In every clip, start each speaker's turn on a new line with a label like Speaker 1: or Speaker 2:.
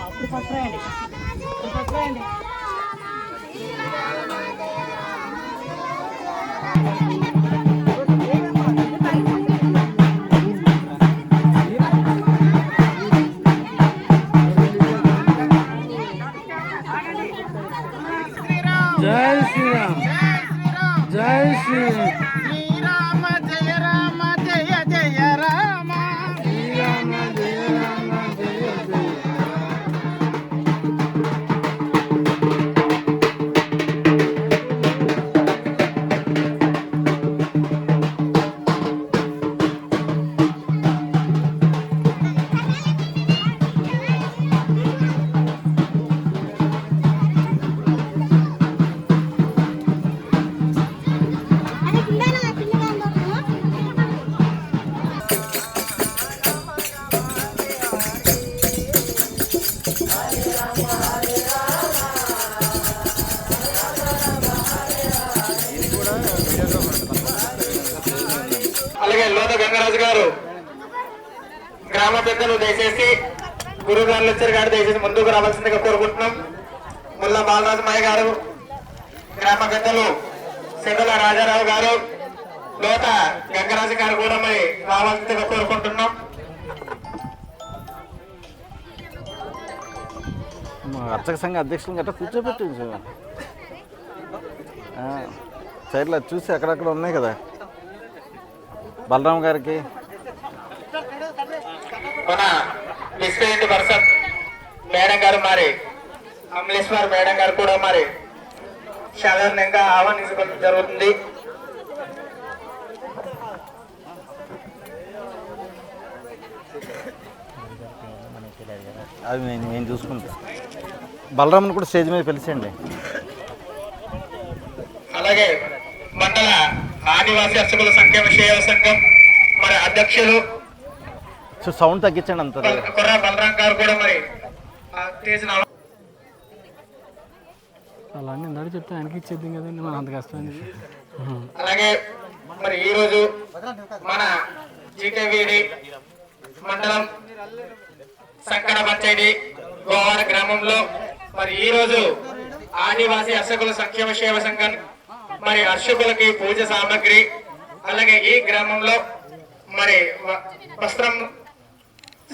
Speaker 1: అప్పుడు ఫస్ట్ రాయండి ఇప్పుడు
Speaker 2: జై
Speaker 3: సంఘ అధ్యక్షులు గట్రా కూర్చోబెట్టి సైడ్లో చూసి అక్కడక్కడ ఉన్నాయి కదా. బలరాం గారికి.
Speaker 4: మేడం గారు మరి. అమలేశ్వర్ మేడం గారు కూడా మరి. సాధారణంగా ఆహ్వానించడం జరుగుతుంది.
Speaker 3: అది నేను నేను చూసుకుంటా. బలరాంని కూడా స్టేజ్ మీద పిలిచండి.
Speaker 4: అలాగే మండల ఆదివాసీ అర్చకుల సంక్షేమ సేవ సంఘం మరి అధ్యక్షులు
Speaker 3: సో సౌండ్ తగ్గించండి అంత.
Speaker 4: బలరాం గారు కూడా మరి
Speaker 2: అలా చెప్తే ఆయనకి ఇచ్చేద్దాం కదండి మనం అంత కష్టం
Speaker 4: అలాగే మరి ఈ రోజు మన జీకేవీడి మండలం సంకడ పంచాయతీ గోవాడ గ్రామంలో మరి ఈ రోజు ఆదివాసీ అర్చకుల సంక్షేమ సేవ సంఘం మరి అర్చకులకి పూజ సామాగ్రి అలాగే ఈ గ్రామంలో మరి వ- వస్త్రం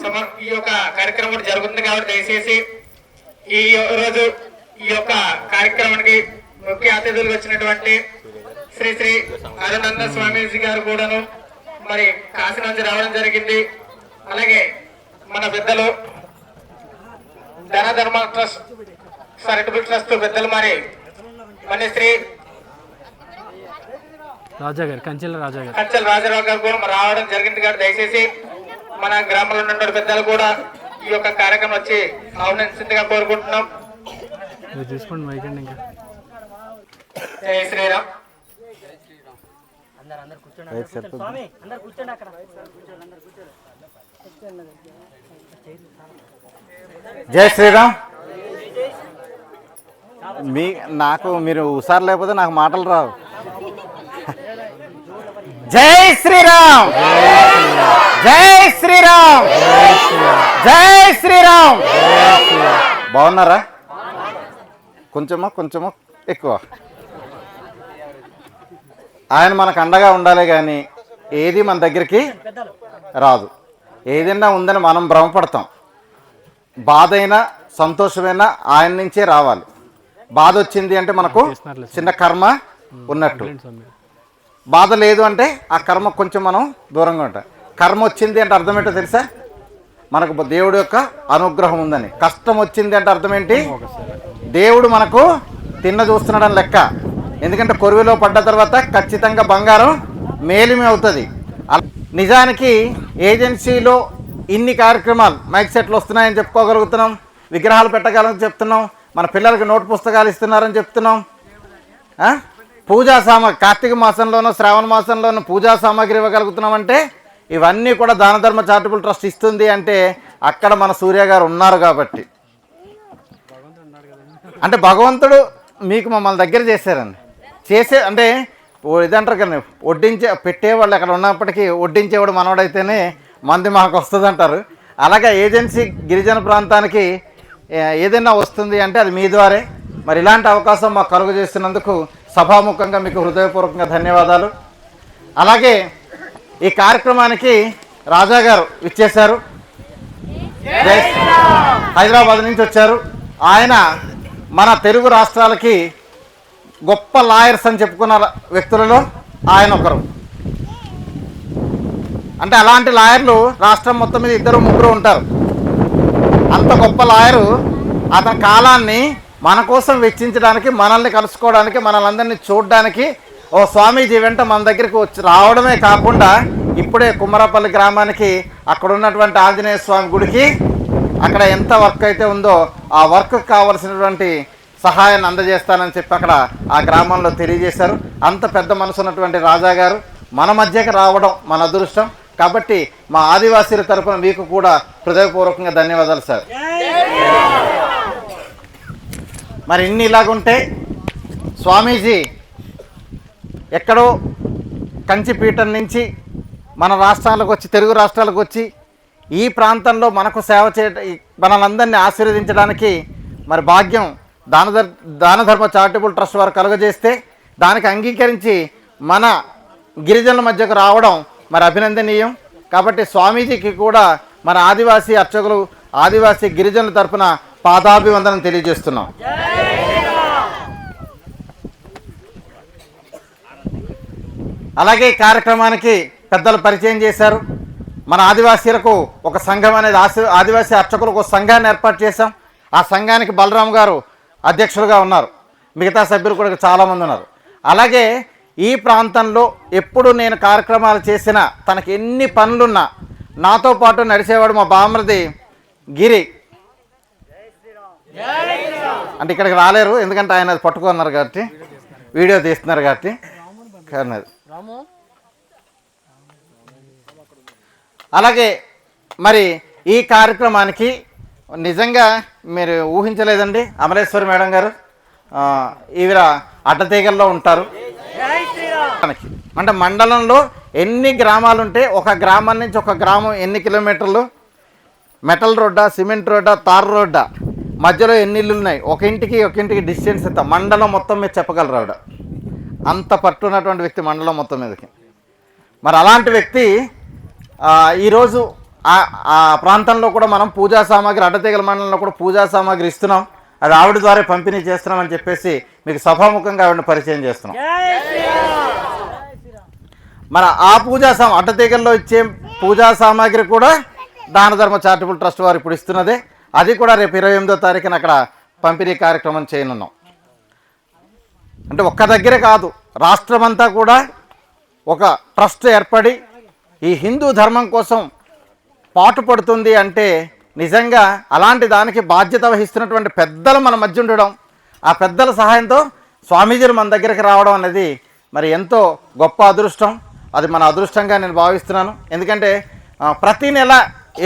Speaker 4: సమర్ ఈ యొక్క కార్యక్రమం జరుగుతుంది కాబట్టి దయచేసి ఈ రోజు ఈ యొక్క కార్యక్రమానికి ముఖ్య అతిథులు వచ్చినటువంటి శ్రీ శ్రీ అరునంద స్వామీజీ గారు కూడాను మరి కాశీ నుంచి రావడం జరిగింది. అలాగే మన పెద్దలు ధన ధర్మ ట్రస్ట్ చారిటబుల్ ట్రస్ట్ పెద్దలు మరి. మన శ్రీ
Speaker 2: రాజా గారు కంచెల రాజా గారు
Speaker 4: కంచెల రాజారావు గారు కూడా రావడం జరిగింది కాబట్టి దయచేసి మన గ్రామంలో ఉన్నటువంటి పెద్దలు కూడా ఈ యొక్క కార్యక్రమం వచ్చి ఆహ్వానించిందిగా కోరుకుంటున్నాం.
Speaker 2: మీరు తీసుకోండి మైక్ అండి ఇంకా.
Speaker 4: జై శ్రీరామ్.
Speaker 3: రైట్ సరిపోతుంది
Speaker 1: స్వామి అందరు కూర్చోండి అక్కడ.
Speaker 3: జై శ్రీరామ్. మీ నాకు మీరు హుషారు లేకపోతే నాకు మాటలు రావు. జై శ్రీరామ్! జై శ్రీరామ్! జై శ్రీరామ్! బాగున్నారా? కొంచెమో కొంచెమో ఎక్కువ. ఆయన మనకు అండగా ఉండాలి కానీ ఏది మన దగ్గరికి రాదు. ఏదైనా ఉందని మనం భ్రమపడతాం. బాధ అయినా సంతోషమైనా ఆయన నుంచే రావాలి. బాధ వచ్చింది అంటే మనకు చిన్న కర్మ ఉన్నట్టు. బాధ లేదు అంటే ఆ కర్మ కొంచెం మనం దూరంగా ఉంటాం. కర్మ వచ్చింది అంటే అర్థం ఏంటో తెలుసా? మనకు దేవుడి యొక్క అనుగ్రహం ఉందని. కష్టం వచ్చింది అంటే అర్థం ఏంటి? దేవుడు మనకు తిన్న చూస్తున్నాడని లెక్క. ఎందుకంటే కొరువిలో పడ్డ తర్వాత ఖచ్చితంగా బంగారం మేలిమి అవుతుంది. నిజానికి ఏజెన్సీలో ఇన్ని కార్యక్రమాలు మైక్ సెట్లు వస్తున్నాయని చెప్పుకోగలుగుతున్నాం. విగ్రహాలు పెట్టగలని చెప్తున్నాం. మన పిల్లలకి నోట్ పుస్తకాలు ఇస్తున్నారని చెప్తున్నాం. పూజా సామాగ్రి కార్తీక మాసంలోనూ శ్రావణ మాసంలోనూ పూజా సామాగ్రి ఇవ్వగలుగుతున్నామంటే ఇవన్నీ కూడా దాన ధర్మ చారిటబుల్ ట్రస్ట్ ఇస్తుంది అంటే అక్కడ మన సూర్య గారు ఉన్నారు కాబట్టి. అంటే భగవంతుడు మీకు మమ్మల్ని దగ్గర చేశారండి. చేసే అంటే ఓ ఇదంటారు కదా వడ్డించే పెట్టేవాళ్ళు అక్కడ ఉన్నప్పటికీ వడ్డించేవాడు మనవాడైతేనే మంది మాకు వస్తుంది అంటారు అలాగే ఏజెన్సీ గిరిజన ప్రాంతానికి ఏదైనా వస్తుంది అంటే అది మీ ద్వారే. మరి ఇలాంటి అవకాశం మాకు కలుగు చేసినందుకు సభాముఖంగా మీకు హృదయపూర్వకంగా ధన్యవాదాలు. అలాగే ఈ కార్యక్రమానికి రాజా గారు ఇచ్చేశారు హైదరాబాద్ నుంచి వచ్చారు. ఆయన మన తెలుగు రాష్ట్రాలకి గొప్ప లాయర్స్ అని చెప్పుకున్న వ్యక్తులలో ఆయన ఒకరు. అంటే అలాంటి లాయర్లు రాష్ట్రం మొత్తం మీద ఇద్దరు ముగ్గురు ఉంటారు. అంత గొప్ప లాయరు అతని కాలాన్ని మన కోసం వెచ్చించడానికి మనల్ని కలుసుకోవడానికి మనల్ని చూడడానికి ఓ స్వామీజీ వెంట మన దగ్గరికి వచ్చి రావడమే కాకుండా ఇప్పుడే కుమ్మరపల్లి గ్రామానికి అక్కడ ఉన్నటువంటి ఆంజనేయ స్వామి గుడికి అక్కడ ఎంత వర్క్ అయితే ఉందో ఆ వర్క్ కావలసినటువంటి సహాయాన్ని అందజేస్తానని చెప్పి అక్కడ ఆ గ్రామంలో తెలియజేశారు. అంత పెద్ద మనసు ఉన్నటువంటి రాజా గారు మన మధ్యకి రావడం మన అదృష్టం. కాబట్టి మా ఆదివాసీల తరఫున మీకు కూడా హృదయపూర్వకంగా ధన్యవాదాలు సార్. మరి ఇన్ని ఇలాగుంటే స్వామీజీ ఎక్కడో కంచిపీఠం నుంచి మన రాష్ట్రాలకు వచ్చి తెలుగు రాష్ట్రాలకు వచ్చి ఈ ప్రాంతంలో మనకు సేవ చేయ మనలందరినీ ఆశీర్వదించడానికి మరి భాగ్యం దాన దానధర్మ చారిటబుల్ ట్రస్ట్ వారు కలుగజేస్తే దానికి అంగీకరించి మన గిరిజనుల మధ్యకు రావడం మరి అభినందనీయం. కాబట్టి స్వామీజీకి కూడా మన ఆదివాసీ అర్చకులు ఆదివాసీ గిరిజనుల తరపున పాదాభివందనం తెలియజేస్తున్నాం. అలాగే ఈ కార్యక్రమానికి పెద్దలు పరిచయం చేశారు. మన ఆదివాసీలకు ఒక సంఘం అనేది ఆసి ఆదివాసీ అర్చకులకు ఒక సంఘాన్ని ఏర్పాటు చేశాం. ఆ సంఘానికి బలరాం గారు అధ్యక్షులుగా ఉన్నారు. మిగతా సభ్యులు కూడా చాలామంది ఉన్నారు. అలాగే ఈ ప్రాంతంలో ఎప్పుడు నేను కార్యక్రమాలు చేసినా తనకి ఎన్ని పనులున్నా నాతో పాటు నడిచేవాడు మా బామరది గిరి. అంటే ఇక్కడికి రాలేరు ఎందుకంటే ఆయన పట్టుకున్నారు కాబట్టి వీడియో తీస్తున్నారు కాబట్టి. అలాగే మరి ఈ కార్యక్రమానికి నిజంగా మీరు ఊహించలేదండి. అమరేశ్వరి మేడం గారు ఈవిడ అడ్డతీగల్లో ఉంటారు. మనకి అంటే మండలంలో ఎన్ని గ్రామాలు ఉంటే ఒక గ్రామం నుంచి ఒక గ్రామం ఎన్ని కిలోమీటర్లు? మెటల్ రోడ్డా సిమెంట్ రోడ్డా తార్ రోడ్డా? మధ్యలో ఎన్ని ఇల్లు ఉన్నాయి? ఒక ఇంటికి ఒక ఇంటికి డిస్టెన్స్ ఎంత? మండలం మొత్తం మీద చెప్పగలరు ఆవిడ? అంత పట్టు ఉన్నటువంటి వ్యక్తి మండలం మొత్తం మీదకి. మరి అలాంటి వ్యక్తి ఈరోజు ఆ ఆ ప్రాంతంలో కూడా మనం పూజా సామాగ్రి అడ్డతీగల మండలంలో కూడా పూజా సామాగ్రి ఇస్తున్నాం. అది ఆవిడ ద్వారా పంపిణీ చేస్తున్నామని చెప్పేసి మీకు సభాముఖంగా ఆవిడని పరిచయం చేస్తున్నాం. మన ఆ పూజా సా అడ్డతీగల్లో ఇచ్చే పూజా సామాగ్రి కూడా దాన ధర్మ చారిటబుల్ ట్రస్ట్ వారు ఇప్పుడు ఇస్తున్నదే. అది కూడా రేపు ఇరవై ఎనిమిదో తారీఖున అక్కడ పంపిణీ కార్యక్రమం చేయనున్నాం. అంటే ఒక్క దగ్గరే కాదు రాష్ట్రమంతా కూడా ఒక ట్రస్ట్ ఏర్పడి ఈ హిందూ ధర్మం కోసం పాటుపడుతుంది అంటే నిజంగా అలాంటి దానికి బాధ్యత వహిస్తున్నటువంటి పెద్దలు మన మధ్య ఉండడం ఆ పెద్దల సహాయంతో స్వామీజీలు మన దగ్గరికి రావడం అనేది మరి ఎంతో గొప్ప అదృష్టం. అది మన అదృష్టంగా నేను భావిస్తున్నాను. ఎందుకంటే ప్రతీ ప్రతి నెల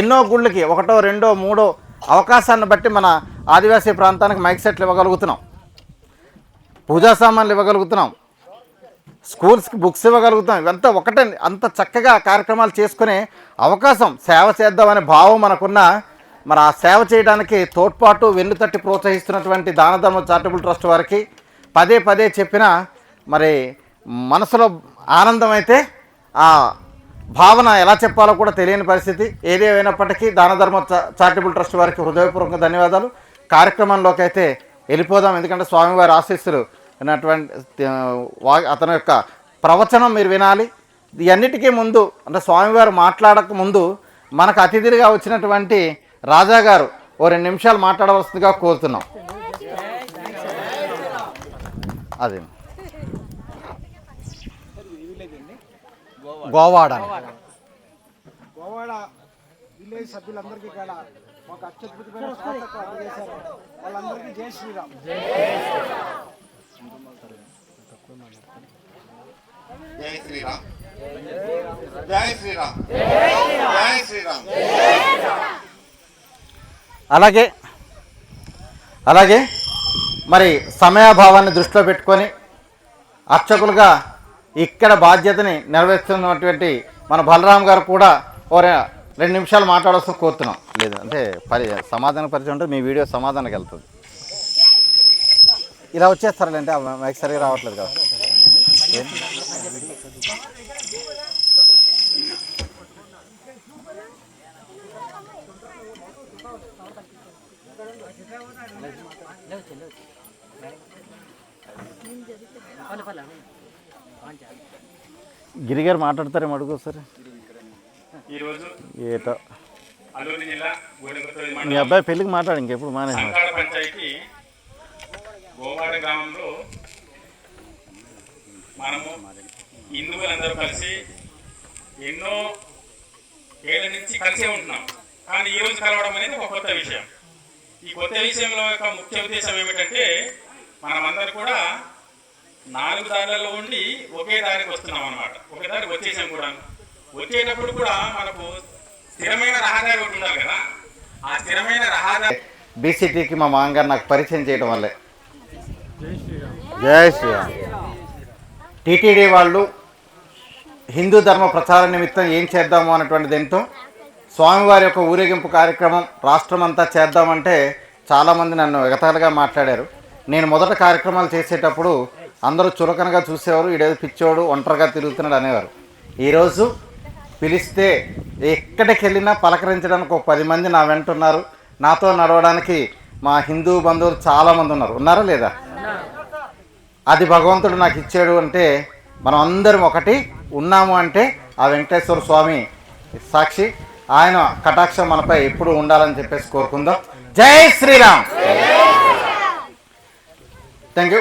Speaker 3: ఎన్నో గుళ్ళకి ఒకటో రెండో మూడో అవకాశాన్ని బట్టి మన ఆదివాసీ ప్రాంతానికి మైక్ సెట్లు ఇవ్వగలుగుతున్నాం. పూజా సామాన్లు ఇవ్వగలుగుతున్నాం. స్కూల్స్కి బుక్స్ ఇవ్వగలుగుతాం ఇవంతా ఒకటే అంత చక్కగా కార్యక్రమాలు చేసుకునే అవకాశం సేవ చేద్దామనే భావం మనకున్న మరి ఆ సేవ చేయడానికి తోడ్పాటు వెన్నుతట్టి ప్రోత్సహిస్తున్నటువంటి దానధర్మ చారిటబుల్ ట్రస్ట్ వారికి పదే పదే చెప్పిన మరి మనసులో ఆనందం అయితే ఆ భావన ఎలా చెప్పాలో కూడా తెలియని పరిస్థితి. ఏదేమైనప్పటికీ దానధర్మ చారిటబుల్ ట్రస్ట్ వారికి హృదయపూర్వక ధన్యవాదాలు. కార్యక్రమంలోకి అయితే వెళ్ళిపోదాం. ఎందుకంటే స్వామివారి ఆశీస్సులు ఉన్నటువంటి వా- అతని యొక్క ప్రవచనం మీరు వినాలి. ఇవన్నిటికీ ముందు అంటే స్వామివారు మాట్లాడక ముందు మనకు అతిథిగా వచ్చినటువంటి రాజా గారు ఓ రెండు నిమిషాలు మాట్లాడవలసిందిగా కోరుతున్నాం. అది. గోవాడ
Speaker 5: గోవాడ విలేజ్ సభ్యులందరికీ కూడా మాకు అత్యద్భుతమైన స్వాగతం అందజేశారు. వాళ్ళందరికీ జై శ్రీరామ్. జై శ్రీరామ్. జై శ్రీరామ్. జై శ్రీరామ్.
Speaker 3: అలాగే అలాగే మరి సమయాభావాన్ని దృష్టిలో పెట్టుకొని అర్చకులుగా ఇక్కడ బాధ్యతని నెరవేరుస్తున్నటువంటి మన బలరాం గారు కూడా ఓ రెండు నిమిషాలు మాట్లాడాల్సిన కోరుతున్నాం. లేదు అంటే పరి సమాధాన పరిచయం ఉంటే మీ వీడియో సమాధానానికి వెళ్తుంది. ఇలా వచ్చేస్తారంటే మైక్ సరిగా రావట్లేదు కదా. గిరిగారు మాట్లాడతారేమో అడుగు సరే ఏటో. మీ అబ్బాయి పెళ్ళికి మాట్లాడు ఇంకెప్పుడు మానేసి
Speaker 6: పంచాయతీ గోవాడ గ్రామంలో మనము హిందువులందరూ కలిసి ఎన్నో ఏళ్ళ నుంచి కలిసే ఉంటున్నాం. కానీ ఈ రోజు కలవడం అనేది ఒక కొత్త విషయం. ఈ కొత్త విషయంలో యొక్క ముఖ్య ఉద్దేశం ఏమిటంటే మనమందరం కూడా నాలుగు దారులలో ఉండి ఒకే దారికి వస్తున్నాం అన్నమాట. ఒకే దారికి వచ్చేసాం కూడా. వచ్చేటప్పుడు కూడా మనకు స్థిరమైన రహదారి ఒకటి ఉండాలి కదా. ఆ స్థిరమైన రహదారి
Speaker 3: బీసీటీకి మా మామగారు నాకు పరిచయం చేయడం వల్లే. జై శ్రీరామ్. టీటీడీ వాళ్ళు హిందూ ధర్మ ప్రచార నిమిత్తం ఏం చేద్దాము అన్నటువంటి దీంతో స్వామివారి యొక్క ఊరేగింపు కార్యక్రమం రాష్ట్రం అంతా చేద్దామంటే చాలామంది నన్ను ఎగతాళిగా మాట్లాడారు. నేను మొదట కార్యక్రమాలు చేసేటప్పుడు అందరూ చులకనగా చూసేవారు ఈడేదో పిచ్చోడు ఒంటరిగా తిరుగుతున్నాడు అనేవారు. ఈరోజు పిలిస్తే ఎక్కడికి వెళ్ళినా పలకరించడానికి ఒక పది మంది నా వెంట ఉన్నారు. నాతో నడవడానికి మా హిందూ బంధువులు చాలామంది ఉన్నారు. ఉన్నారా లేదా? అది భగవంతుడు నాకు ఇచ్చాడు అంటే మనం అందరం ఒకటి ఉన్నాము అంటే ఆ వెంకటేశ్వర స్వామి సాక్షి. ఆయన కటాక్షం మనపై ఎప్పుడు ఉండాలని చెప్పేసి కోరుకుందాం. జై శ్రీరామ్! థ్యాంక్ యూ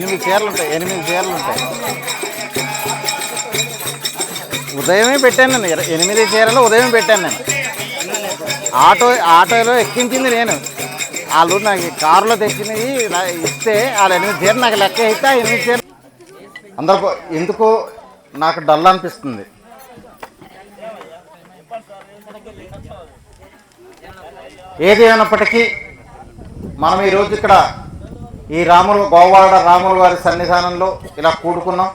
Speaker 3: ఎనిమిది చీరలు ఉంటాయి ఎనిమిది చీరలు ఉంటాయి. ఉదయమే పెట్టాను నేను ఎనిమిది చీరలు ఉదయం పెట్టాను నేను. ఆటో ఆటోలో ఎక్కించింది నేను. వాళ్ళు నాకు ఈ కారులో తెచ్చినవి ఇస్తే వాళ్ళు ఎనిమిది చీరలు నాకు లెక్క ఇస్తే ఆ ఎనిమిది చీరలు. అందరు ఎందుకో నాకు డల్ అనిపిస్తుంది. ఏది అయినప్పటికీ మనం ఈరోజు ఇక్కడ ఈ రాములు గోవాడ రాముల వారి సన్నిధానంలో ఇలా కూడుకున్నాం.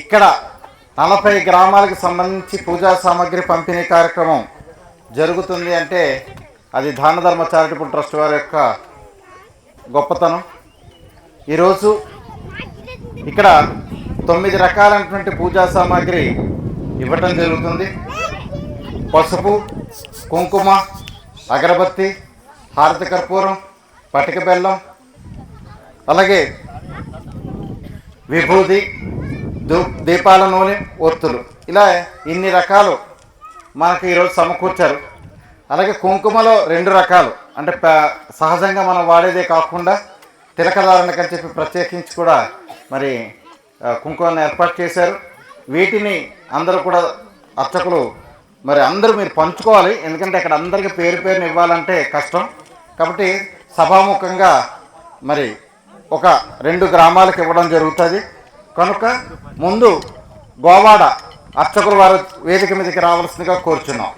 Speaker 3: ఇక్కడ నలభై గ్రామాలకు సంబంధించి పూజా సామాగ్రి పంపిణీ కార్యక్రమం జరుగుతుంది అంటే అది దాన ధర్మ చారిటబుల్ ట్రస్ట్ వారి యొక్క గొప్పతనం. ఈరోజు ఇక్కడ తొమ్మిది రకాలైనటువంటి పూజా సామాగ్రి ఇవ్వటం జరుగుతుంది. పసుపు కుంకుమ అగరబత్తి హారతి కర్పూరం పటిక బెల్లం అలాగే విభూతి దూ దీపాల నూనె ఒత్తులు. ఇలా ఇన్ని రకాలు మనకు ఈరోజు సమకూర్చారు. అలాగే కుంకుమలో రెండు రకాలు. అంటే సహజంగా మనం వాడేదే కాకుండా తిలకధారణకని చెప్పి ప్రత్యేకించి కూడా మరి ఆ, కుంకుమను ఏర్పాటు చేశారు. వీటిని అందరూ కూడా అర్చకులు మరి అందరూ మీరు పంచుకోవాలి. ఎందుకంటే అక్కడ అందరికీ పేరు పేరుని ఇవ్వాలంటే కష్టం. కాబట్టి సభాముఖంగా మరి ఒక రెండు గ్రామాలకు ఇవ్వడం జరుగుతుంది. కనుక ముందు గోవాడ అర్చకులు వారు వేదిక మీదకి రావాల్సిందిగా కోరుచున్నాం.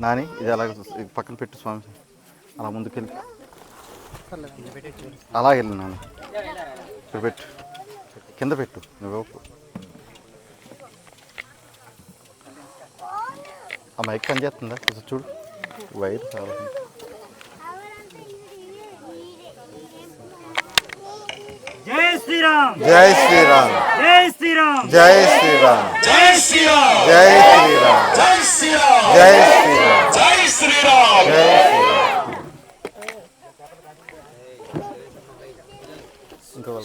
Speaker 3: నాని ఇది అలాగ పక్కన పెట్టు స్వామి. అలా ముందుకెళ్ళి. అలా వెళ్ళు నాని. ఇక్కడ పెట్టు. కింద పెట్టు. నువ్వు ఆ మైక్ పని చేస్తుందా కొంచెం చూడు వైర్ చాలా.
Speaker 2: జై శ్రీరామ్
Speaker 5: జై శ్రీరామ్
Speaker 2: జై శ్రీరామ్
Speaker 5: జై శ్రీరామ్
Speaker 7: జై శ్రీరామ్
Speaker 5: జై శ్రీరామ్
Speaker 7: జై శ్రీరామ్
Speaker 5: జై శ్రీరామ్
Speaker 7: జై శ్రీరామ్
Speaker 5: జై శ్రీరామ్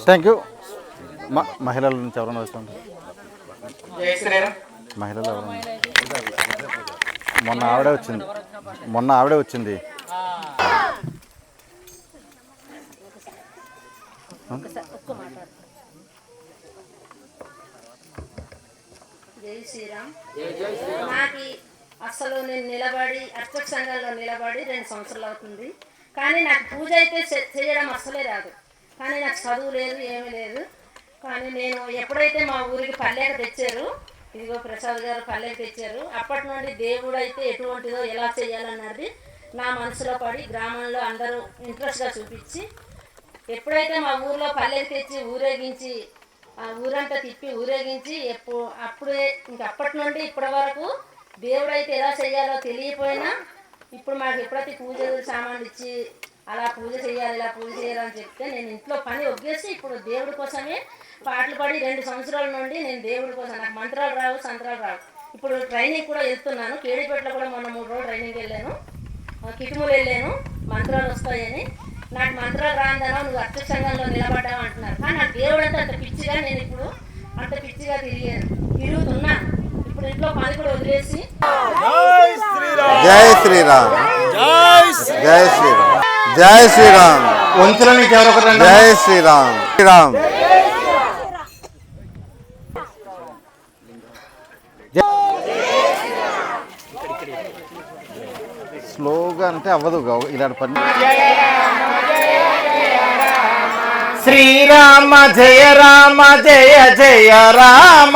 Speaker 3: థ్యాంక్ యూ మ- మహిళల నుంచి ఎవరైనా వస్తాం
Speaker 7: జై శ్రీరామ్
Speaker 3: మహిళలు ఎవరైనా మొన్న ఆవిడే వచ్చింది. మొన్న ఆవిడే వచ్చింది.
Speaker 8: జై శ్రీరామ్. నాకు అసలు నేను నిలబడి అర్చక సంఘంలో నిలబడి రెండు సంవత్సరాలు అవుతుంది. కానీ నాకు పూజ అయితే చేయడం అస్సలే రాదు. కానీ నాకు చదువు లేదు ఏమీ లేదు. కానీ నేను ఎప్పుడైతే మా ఊరికి పల్లెక తెచ్చారు ఇదిగో ప్రసాద్ గారు పల్లెకి తెచ్చారు. అప్పటి నుండి దేవుడు అయితే ఎటువంటిదో ఎలా చేయాలన్నది నా మనసులో పడి గ్రామంలో అందరూ ఇంట్రెస్ట్గా చూపించి ఎప్పుడైతే మా ఊర్లో పల్లెకి తెచ్చి ఊరేగించి ఆ ఊరంతా తిప్పి ఊరేగించి ఎప్పుడు అప్పుడే ఇంకప్పటి నుండి ఇప్పటి వరకు దేవుడు అయితే ఎలా చేయాలో తెలియపోయినా ఇప్పుడు మాకు ఎప్పుడైతే పూజలు సామాన్లు ఇచ్చి అలా పూజ చేయాలి ఇలా పూజ చేయాలని చెప్తే నేను ఇంట్లో పని ఒగ్గేసి ఇప్పుడు దేవుడి కోసమే పాటలు పాడి రెండు సంవత్సరాల నుండి నేను దేవుడి కోసం నాకు మంత్రాలు రావు సంత్రాలు రావు. ఇప్పుడు ట్రైనింగ్ కూడా వెళ్తున్నాను కేడిపేటలో కూడా మొన్న మూడు రోజులు ట్రైనింగ్ వెళ్ళాను. కిటుములు వెళ్ళాను. మంత్రాలు వస్తాయని. నాకు మంత్రాలు రాందనో నువ్వు అర్చక సంఘంలో నిలబడ్డావు అంటున్నారు. కానీ నాకు దేవుడు అంత పిచ్చిగా నేను ఇప్పుడు అంత పిచ్చిగా తిరిగాను. తిరుగుతున్నాను ఇప్పుడు ఇంట్లో పని కూడా వదిలేసి
Speaker 5: జై శ్రీరామ్. జై శ్రీరామ్. జై శ్రీరామ్.
Speaker 3: వంతుల నుంచి ఎవరొకరు.
Speaker 5: జై శ్రీరామ్. శ్రీరామ్.
Speaker 3: స్లోగా అంటే అవ్వదు ఇలాంటి పని. శ్రీరామ జయ రామ జయ జయ రామ.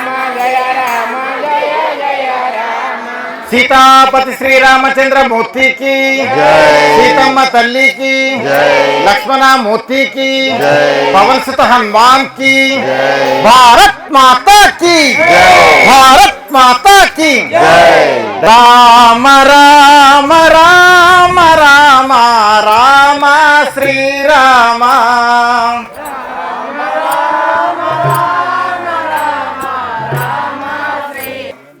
Speaker 3: సీతాపతి శ్రీరామచంద్ర మూర్తికి సీతమ్మ తల్లికి లక్ష్మణ మూర్తికి పవన్ సుత హనుమాన్ కి భారత్ మాతా కి భారత్ మాతా కి రామ రామ రామ రామ రామ శ్రీరామ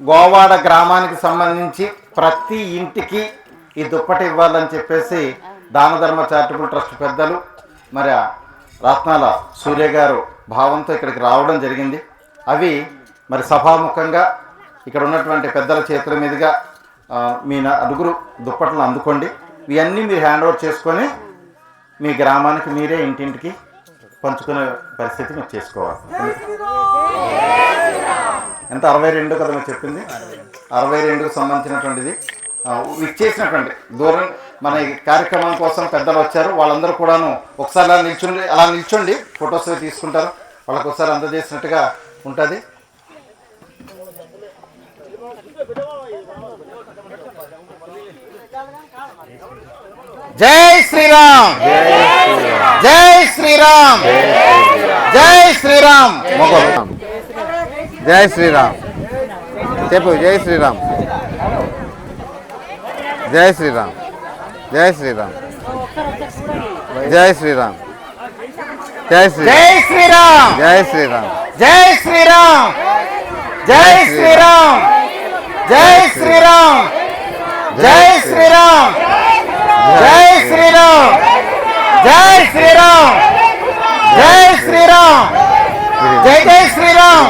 Speaker 3: గోవాడ గ్రామానికి సంబంధించి ప్రతి ఇంటికి ఈ దుప్పటి ఇవ్వాలని చెప్పేసి దానధర్మ చారిటబుల్ ట్రస్ట్ పెద్దలు మరి రత్నాల సూర్య గారు భావంతో ఇక్కడికి రావడం జరిగింది. అవి మరి సభాముఖంగా ఇక్కడ ఉన్నటువంటి పెద్దల చేతుల మీదుగా మీ నా- నలుగురు దుప్పట్లు అందుకోండి. ఇవన్నీ మీరు హ్యాండ్ ఓవర్ చేసుకొని మీ గ్రామానికి మీరే ఇంటింటికి పంచుకునే పరిస్థితి మీరు చేసుకోవాలి. ఎంత? అరవై రెండు కదా మీరు చెప్పింది? అరవై రెండుకు సంబంధించినటువంటిది. ఇచ్చేసినటువంటి దూరం మన కార్యక్రమం కోసం పెద్దలు వచ్చారు. వాళ్ళందరూ కూడాను ఒకసారి అలా నిల్చుండి అలా నిల్చోండి ఫొటోస్ తీసుకుంటారు. వాళ్ళకి ఒకసారి అందజేసినట్టుగా ఉంటుంది. జై శ్రీరామ్! జై శ్రీరామ్! జై శ్రీరామ్! మొగలు
Speaker 5: జై శ్రీరామ్ చెప్పు జై శ్రీరామ్ జై శ్రీరామ్ జై శ్రీరామ్ జై శ్రీరామ్ జై శ్రీరామ్
Speaker 3: జై శ్రీరామ్
Speaker 5: జై శ్రీరామ్
Speaker 3: జై శ్రీరామ్ జై శ్రీరామ్ జై శ్రీరామ్ జై శ్రీరామ్ జై శ్రీరామ్ జై శ్రీరామ్ జై జై శ్రీరామ్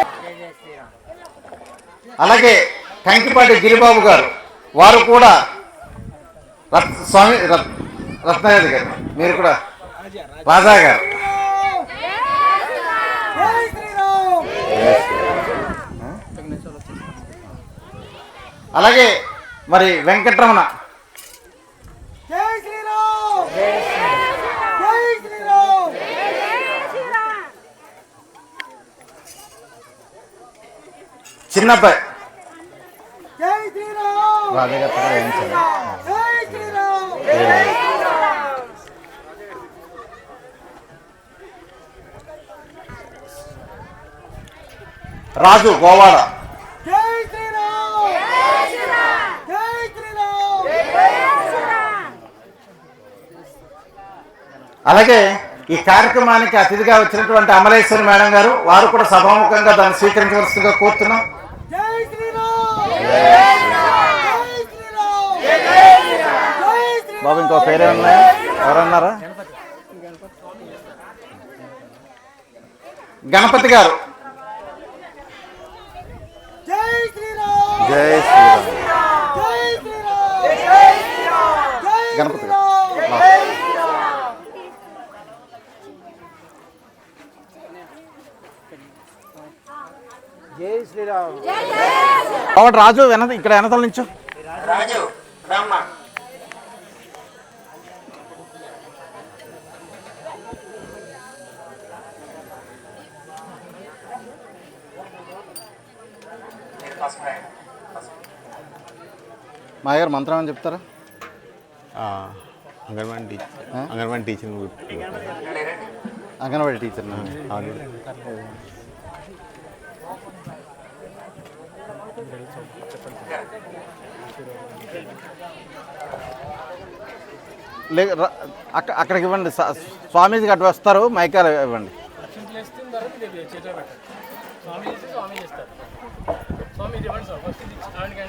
Speaker 3: అలాగే కంకిపాటి గిరిబాబు గారు వారు కూడా రత్ స్వామి రత్ రత్నారెడ్డి గారు మీరు కూడా రాజా గారు. అలాగే మరి వెంకటరమణ. చిన్నబ్బాయి. రాజా గోవాడ అలాగే ఈ కార్యక్రమానికి అతిథిగా వచ్చినటువంటి అమలేశ్వరి మేడం గారు వారు కూడా సభాముఖంగా దాన్ని స్వీకరించవలసిందిగా కోరుతున్నాం. బాబు ఇంకో పేరే ఉన్నాయా ఎవరన్నారా? గణపతి గారు.
Speaker 5: జై శ్రీరామ్.
Speaker 3: గణపతి గారు. రాజు వెన ఇక్కడ వెనతల నుంచు.
Speaker 7: రాజు రమ్మ.
Speaker 3: మా గారు మంత్రం అని చెప్తారా?
Speaker 5: Anganwadi teacher. Anganwadi teacher
Speaker 3: Anganwadi teacher
Speaker 5: అవును.
Speaker 3: లే ర- అక్క- అక్కడికి ఇవ్వండి. స- స్వామీజీకి అటు వస్తారు మైకాలు ఇవ్వండి.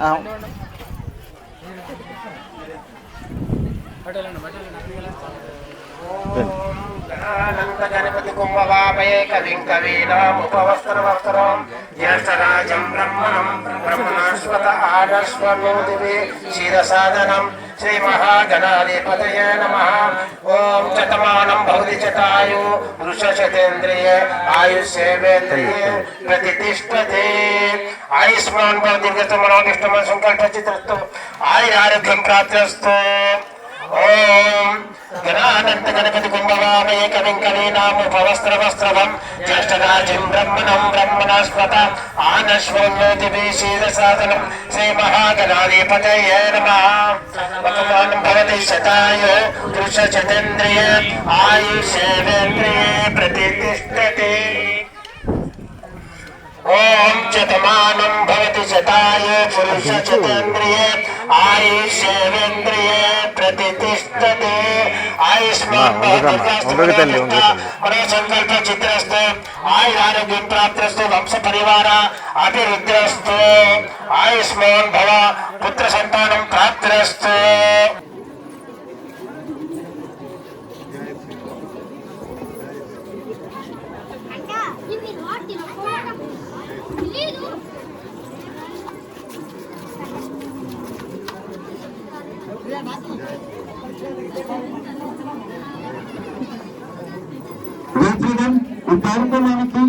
Speaker 7: అనంత గణపతి కుంభవామయే కవిం కవీనాముపవస్త్రవస్త్రం జ్యేష్ఠరాజం బ్రహ్మణం బ్రహ్మణాశ్వత ఆనశ్వనోదివే క్షీరసాదనం శ్రీ మహాగణాధిపతయ నమ ఓం చతమానం భవతి శతాయు వృషశతేంద్రియ ఆయుష్యేవేంద్రియ ప్రతిష్టతే ఆయుష్మాన్ భవతి దీర్ఘస్తమనోదిష్టమ సంకల్ప చిత్రస్తు ఆయురారోగ్యం ప్రాప్తిస్తూ ఓం. గణానంత గణపతి కుంభవామే కవిం కవీనాముపవస్త్రవస్త్రవం జ్యేష్ఠరాజం బ్రహ్మణం బ్రహ్మణస్పత. ఆనశ్వన్నోతి సాధనం శ్రీ మహాగణాధిపతయే నమ. వర్తమానం భవతి శతాయు పురుషచతేంద్రియ ఆయుషేంద్రియే ప్రతిష్టతి ఓం శతమానం భవతి శతాయో పురుష చతేంద్రియే ఆయుష్యేంద్రియే ప్రతిష్టతే. ఆయుష్మాన్
Speaker 5: ఉండదు తల్లి, ఉండదు తల్లి.
Speaker 7: మన సంకల్ప చిత్రస్తు ఆయురారోగ్యం ప్రాప్తిస్తు వంశ పరివార అభివృద్ధిరస్తు. ఆయుష్మాన్ భవ పుత్ర సంతానం ప్రాప్తిరస్తు.
Speaker 9: ఇప్పుడు ఈ కార్యక్రమానికి